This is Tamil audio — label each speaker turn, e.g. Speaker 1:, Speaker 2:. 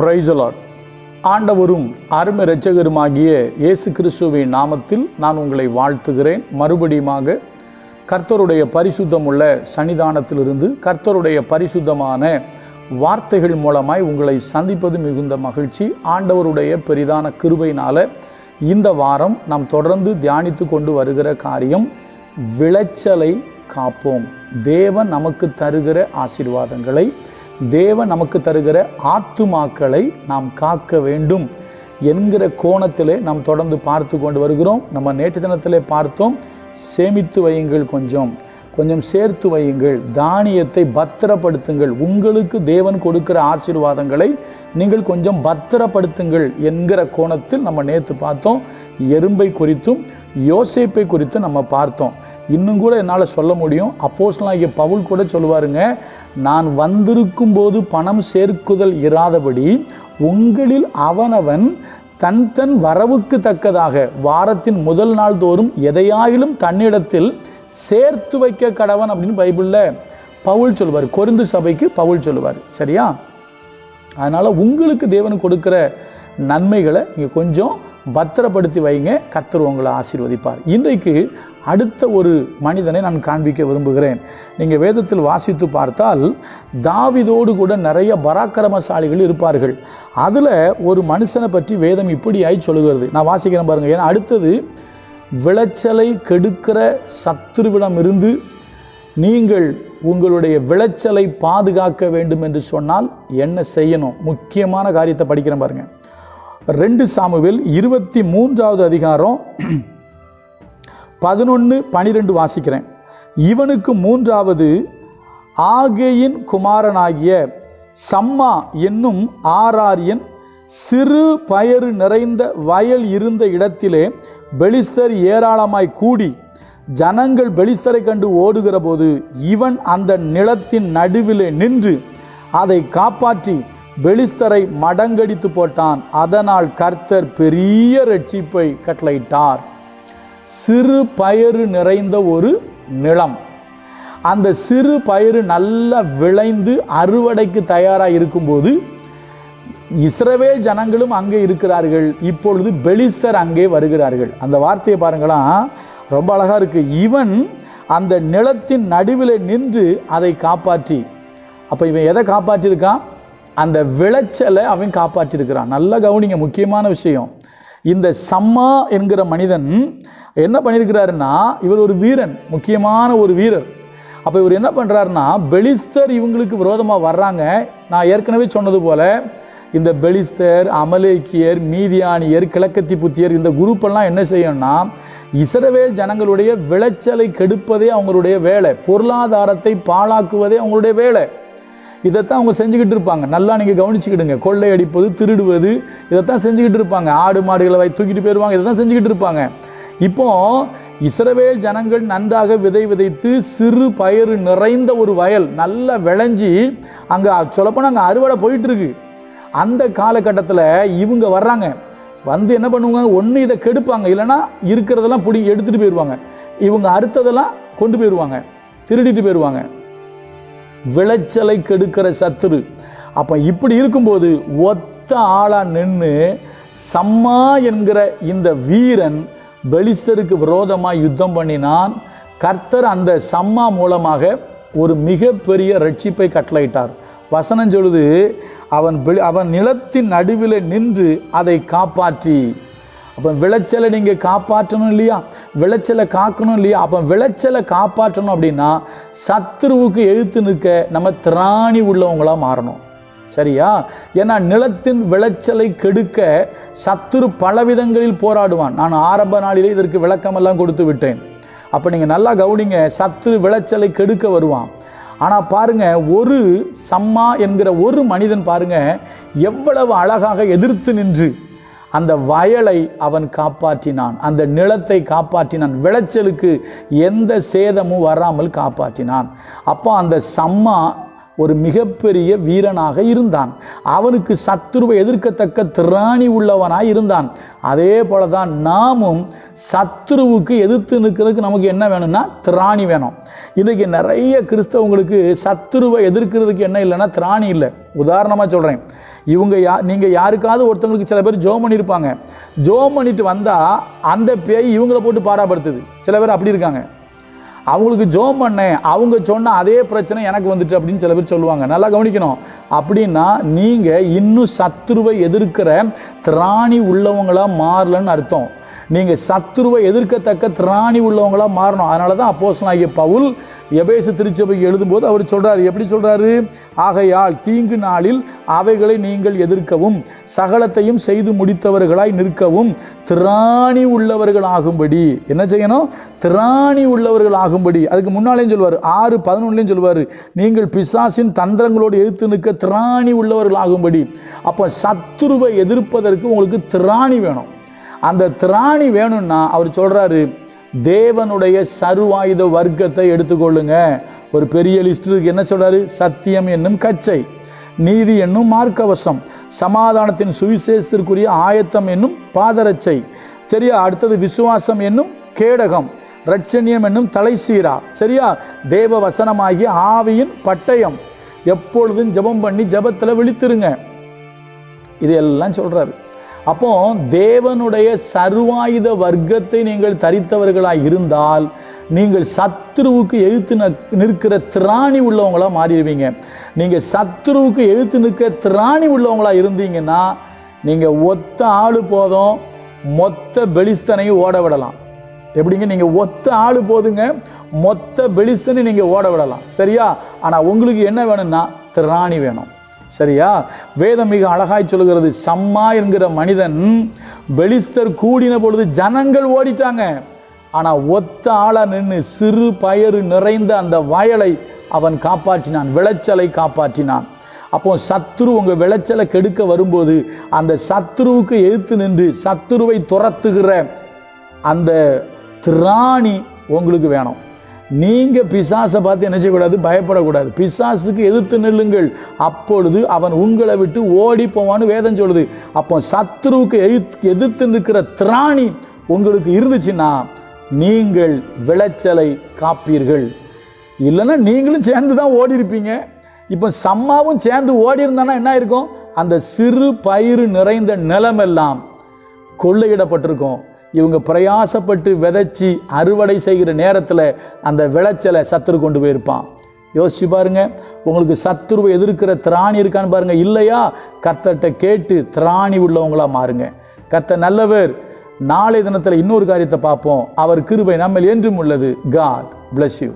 Speaker 1: பிரைசலாட் ஆண்டவரும் அருமை இரட்சகருமாகிய இயேசு கிறிஸ்துவின் நாமத்தில் நான் உங்களை வாழ்த்துகிறேன் மறுபடியுமாக கர்த்தருடைய பரிசுத்தம் உள்ள சன்னிதானத்திலிருந்து கர்த்தருடைய பரிசுத்தமான வார்த்தைகள் மூலமாய் உங்களை சந்திப்பது மிகுந்த மகிழ்ச்சி ஆண்டவருடைய பெரிதான கிருபையினால் இந்த வாரம் நாம் தொடர்ந்து தியானித்து கொண்டு வருகிற காரியம் விளைச்சலை காப்போம் தேவன் நமக்கு தருகிற ஆசீர்வாதங்களை தேவன் நமக்கு தருகிற ஆத்துமாக்களை நாம் காக்க வேண்டும் என்கிற கோணத்திலே நாம் தொடர்ந்து பார்த்து கொண்டு வருகிறோம் நம்ம நேற்று தினத்திலே பார்த்தோம் சேமித்து வையுங்கள் கொஞ்சம் கொஞ்சம் சேர்த்து வையுங்கள் தானியத்தை பத்திரப்படுத்துங்கள் உங்களுக்கு தேவன் கொடுக்கிற ஆசீர்வாதங்களை நீங்கள் கொஞ்சம் பத்திரப்படுத்துங்கள் என்கிற கோணத்தில் நம்ம நேற்று பார்த்தோம் எறும்பை குறித்தும் யோசிப்பை குறித்தும் நம்ம பார்த்தோம் இன்னும் கூட என்னால் சொல்ல முடியும் அப்போஸ்லாகிய பவுல் கூட சொல்லுவாருங்க நான் வந்திருக்கும் போது பணம் சேர்க்குதல் இராதபடி உங்களில் அவனவன் தன் தன் வரவுக்கு தக்கதாக வாரத்தின் முதல் நாள் தோறும் எதையாயிலும் தன்னிடத்தில் சேர்த்து வைக்க கடவன் அப்படின்னு பைபிளில் பவுல் சொல்லுவார் கொருந்து சபைக்கு பவுல் சொல்லுவார் சரியா அதனால் உங்களுக்கு தேவன் கொடுக்குற நன்மைகளை நீங்கள் கொஞ்சம் பத்திரப்படுத்தி வைங்க கத்தர் உங்களை ஆசீர்வதிப்பார் இன்றைக்கு அடுத்த ஒரு மனிதனை நான் காண்பிக்க விரும்புகிறேன் நீங்கள் வேதத்தில் வாசித்து பார்த்தால் தாவிதோடு கூட நிறைய பராக்கிரமசாலிகள் இருப்பார்கள் அதில் ஒரு மனுஷனை பற்றி வேதம் ஆகி சொல்கிறது நான் வாசிக்கிறேன் பாருங்கள் ஏன்னா அடுத்தது விளைச்சலை கெடுக்கிற சத்ருவிடமிருந்து நீங்கள் உங்களுடைய விளைச்சலை பாதுகாக்க வேண்டும் என்று சொன்னால் என்ன செய்யணும் முக்கியமான காரியத்தை படிக்கிறேன் பாருங்கள் ரெண்டு சாமுவில் இருபத்தி மூன்றாவது அதிகாரம் பதினொன்று பனிரெண்டு வாசிக்கிறேன் இவனுக்கு மூன்றாவது ஆகேயின் குமாரனாகிய சம்மா என்னும் ஆராரியன் சிறு பயறு நிறைந்த வயல் இருந்த இடத்திலே பெலிஸ்தர் ஏராளமாய் கூடி ஜனங்கள் பெலிஸ்தரை கண்டு ஓடுகிற போது இவன் அந்த நிலத்தின் நடுவிலே நின்று அதை காப்பாற்றி வெளிஸ்தரை மடங்கடித்து போட்டான் அதனால் கர்த்தர் பெரிய ரட்சிப்பை கட்டளையிட்டார் சிறு பயிறு நிறைந்த ஒரு நிலம் அந்த சிறு பயிறு நல்லா விளைந்து அறுவடைக்கு தயாராக இருக்கும்போது இஸ்ரவேல் ஜனங்களும் அங்கே இருக்கிறார்கள் இப்பொழுது பெலிஸ்தர் அங்கே வருகிறார்கள் அந்த வார்த்தையை பாருங்களா ரொம்ப அழகாக இருக்குது இவன் அந்த நிலத்தின் நடுவில் நின்று அதை காப்பாற்றி அப்போ இவன் எதை காப்பாற்றியிருக்கான் அந்த விளைச்சலை அவன் காப்பாற்றிருக்கிறான் நல்ல கவனிங்க முக்கியமான விஷயம் இந்த சம்மா என்கிற மனிதன் என்ன பண்ணியிருக்கிறாருன்னா இவர் ஒரு வீரன் முக்கியமான ஒரு வீரர் அப்போ இவர் என்ன பண்ணுறாருன்னா பெலிஸ்தர் இவங்களுக்கு விரோதமாக வர்றாங்க நான் ஏற்கனவே சொன்னது போல் இந்த பெலிஸ்தர் அமலேக்கியர் மீதியானியர் கிழக்கத்தி புத்தியர் இந்த குரூப்பெல்லாம் என்ன செய்யணும்னா இசரவேல் ஜனங்களுடைய விளைச்சலை கெடுப்பதே அவங்களுடைய வேலை பொருளாதாரத்தை பாழாக்குவதே அவங்களுடைய வேலை இதைத்தான் அவங்க செஞ்சுக்கிட்டு இருப்பாங்க நல்லா நீங்கள் கவனிச்சுக்கிடுங்க கொள்ளை அடிப்பது திருடுவது இதைத்தான் செஞ்சுக்கிட்டு இருப்பாங்க ஆடு மாடுகளை வை தூக்கிட்டு போயிடுவாங்க இதை தான் செஞ்சுக்கிட்டு இருப்பாங்க இப்போது இஸ்ரவேல் ஜனங்கள் நன்றாக விதை விதைத்து சிறு பயிர் நிறைந்த ஒரு வயல் நல்லா விளைஞ்சி அங்கே சொல்லப்போனால் அங்கே அறுவடை போயிட்டுருக்கு அந்த காலகட்டத்தில் இவங்க வர்றாங்க வந்து என்ன பண்ணுவாங்க ஒன்று இதை கெடுப்பாங்க இல்லைனா இருக்கிறதெல்லாம் பிடி எடுத்துகிட்டு போயிடுவாங்க இவங்க அறுத்ததெல்லாம் கொண்டு போயிடுவாங்க திருடிட்டு போயிடுவாங்க விளைச்சலை கெடுக்கிற சத்துரு அப்போ இப்படி இருக்கும்போது ஒத்த ஆளாக நின்று சம்மா என்கிற இந்த வீரன் பெலிஸ்தருக்கு விரோதமாக யுத்தம் பண்ணினான் கர்த்தர் அந்த சம்மா மூலமாக ஒரு மிகப்பெரிய ரட்சிப்பை கட்டளையிட்டார் வசனம் சொல்லுது அவன் அவன் நிலத்தின் நடுவில் நின்று அதை காப்பாற்றி அப்போ விளைச்சலை நீங்கள் காப்பாற்றணும் இல்லையா விளைச்சலை காக்கணும் இல்லையா அப்போ விளைச்சலை காப்பாற்றணும் அப்படின்னா சத்ருவுக்கு எழுத்து நிற்க நம்ம திராணி உள்ளவங்களாக மாறணும் சரியா ஏன்னா நிலத்தின் விளைச்சலை கெடுக்க சத்துரு பலவிதங்களில் போராடுவான் நான் ஆரம்ப நாளிலே இதற்கு விளக்கமெல்லாம் கொடுத்து விட்டேன் அப்போ நீங்கள் நல்லா கவுனிங்க சத்துரு விளைச்சலை கெடுக்க வருவான் ஆனால் பாருங்கள் ஒரு சம்மா என்கிற ஒரு மனிதன் பாருங்கள் எவ்வளவு அழகாக எதிர்த்து நின்று அந்த வயலை அவன் காப்பாற்றினான் அந்த நிலத்தை காப்பாற்றினான் விளைச்சலுக்கு எந்த சேதமும் வராமல் காப்பாற்றினான் அப்போ அந்த சம்மா ஒரு மிகப்பெரிய வீரனாக இருந்தான் அவனுக்கு சத்துருவை எதிர்க்கத்தக்க திராணி உள்ளவனாக இருந்தான் அதே போல தான் நாமும் சத்துருவுக்கு எதிர்த்து நிற்கிறதுக்கு நமக்கு என்ன வேணும்னா திராணி வேணும் இன்றைக்கி நிறைய கிறிஸ்தவங்களுக்கு சத்துருவை எதிர்க்கிறதுக்கு என்ன இல்லைன்னா திராணி இல்லை உதாரணமாக சொல்கிறேன் இவங்க யா நீங்கள் யாருக்காவது ஒருத்தவங்களுக்கு சில பேர் ஜோம் பண்ணியிருப்பாங்க ஜோம் பண்ணிட்டு வந்தால் அந்த பேய் இவங்களை போட்டு பாராபடுத்துது சில பேர் அப்படி இருக்காங்க அவங்களுக்கு ஜோம் பண்ணேன் அவங்க சொன்ன அதே பிரச்சனை எனக்கு வந்துட்டு அப்படின்னு சில பேர் சொல்லுவாங்க நல்லா கவனிக்கணும் அப்படின்னா நீங்கள் இன்னும் சத்ருவை எதிர்க்கிற திராணி உள்ளவங்களாக மாறலன்னு அர்த்தம் நீங்கள் சத்துருவை எதிர்க்கத்தக்க திராணி உள்ளவங்களாக மாறணும் அதனால தான் அப்போஸ் ஆகிய பவுல் எபேசு திருச்சபைக்கு எழுதும்போது அவர் சொல்கிறார் எப்படி சொல்கிறாரு ஆகையால் தீங்கு நாளில் அவைகளை நீங்கள் எதிர்க்கவும் சகலத்தையும் செய்து முடித்தவர்களாய் நிற்கவும் திராணி உள்ளவர்கள் ஆகும்படி என்ன செய்யணும் திராணி உள்ளவர்கள் ஆகும்படி அதுக்கு முன்னாலேயும் சொல்வார் ஆறு பதினொன்றுலேயும் சொல்வார் நீங்கள் பிசாசின் தந்திரங்களோடு எதிர்த்து நிற்க திராணி உள்ளவர்கள் ஆகும்படி அப்போ சத்துருவை எதிர்ப்பதற்கு உங்களுக்கு திராணி வேணும் அந்த திராணி வேணும்னா அவர் சொல்கிறாரு தேவனுடைய சருவாயுத வர்க்கத்தை எடுத்துக்கொள்ளுங்க ஒரு பெரிய லிஸ்ட் இருக்கு என்ன சொல்கிறாரு சத்தியம் என்னும் கச்சை நீதி என்னும் மார்க்கவசம் சமாதானத்தின் சுவிசேஷத்திற்குரிய ஆயத்தம் என்னும் பாதரச்சை சரியா அடுத்தது விசுவாசம் என்னும் கேடகம் ரட்சணியம் என்னும் தலைசீரா சரியா தேவ வசனமாகிய ஆவியின் பட்டயம் எப்பொழுதும் ஜபம் பண்ணி ஜபத்தில் விழித்திருங்க இதையெல்லாம் சொல்கிறாரு அப்போ தேவனுடைய சர்வாயுத வர்க்கத்தை நீங்கள் தரித்தவர்களாக இருந்தால் நீங்கள் சத்ருவுக்கு எழுத்து நிற்கிற திராணி உள்ளவங்களாக மாறிடுவீங்க நீங்கள் சத்ருவுக்கு எழுத்து நிற்க திராணி உள்ளவங்களாக இருந்தீங்கன்னா நீங்கள் ஒத்த ஆள் போதும் மொத்த பெலிஸ்தனையும் ஓட விடலாம் எப்படிங்க நீங்கள் ஒத்த ஆள் போதுங்க மொத்த பெலிஸ்தனை நீங்கள் ஓட விடலாம் சரியா ஆனால் உங்களுக்கு என்ன வேணும்னா திராணி வேணும் சரியா வேதம் மிக அழகாய் சொல்கிறது சம்மா என்கிற மனிதன் பெலிஸ்தர் கூடின பொழுது ஜனங்கள் ஓடிட்டாங்க ஆனால் ஒத்த ஆளாக நின்று சிறு பயறு நிறைந்த அந்த வயலை அவன் காப்பாற்றினான் விளைச்சலை காப்பாற்றினான் அப்போ சத்ரு உங்கள் விளைச்சலை கெடுக்க வரும்போது அந்த சத்ருவுக்கு எழுத்து நின்று சத்ருவை துரத்துகிற அந்த திராணி உங்களுக்கு வேணும் நீங்கள் பிசாசை பார்த்து என்ன செய்யக்கூடாது பயப்படக்கூடாது பிசாசுக்கு எதிர்த்து நில்லுங்கள் அப்பொழுது அவன் உங்களை விட்டு ஓடி போவான்னு வேதம் சொல்லுது அப்போ சத்ருவுக்கு எதிர்த்து எதிர்த்து நிற்கிற திராணி உங்களுக்கு இருந்துச்சுன்னா நீங்கள் விளைச்சலை காப்பீர்கள் இல்லைன்னா நீங்களும் சேர்ந்து தான் ஓடி இருப்பீங்க இப்போ சம்மாவும் சேர்ந்து ஓடி இருந்தானா என்ன இருக்கும் அந்த சிறு பயிறு நிறைந்த நிலமெல்லாம் கொள்ளையிடப்பட்டிருக்கும் இவங்க பிரயாசப்பட்டு விதைச்சி அறுவடை செய்கிற நேரத்தில் அந்த விளைச்சலை சத்துரு கொண்டு போயிருப்பான் யோசிச்சு பாருங்க உங்களுக்கு சத்துருவை எதிர்க்கிற திராணி இருக்கான்னு பாருங்க இல்லையா கர்த்தர்கிட்ட கேட்டு திராணி உள்ளவங்களாக மாறுங்க கர்த்த நல்லவர் நாளை தினத்தில் இன்னொரு காரியத்தை பார்ப்போம் அவர் கிருபை நம்மில் என்றும் உள்ளது காட் பிளஸ் யூ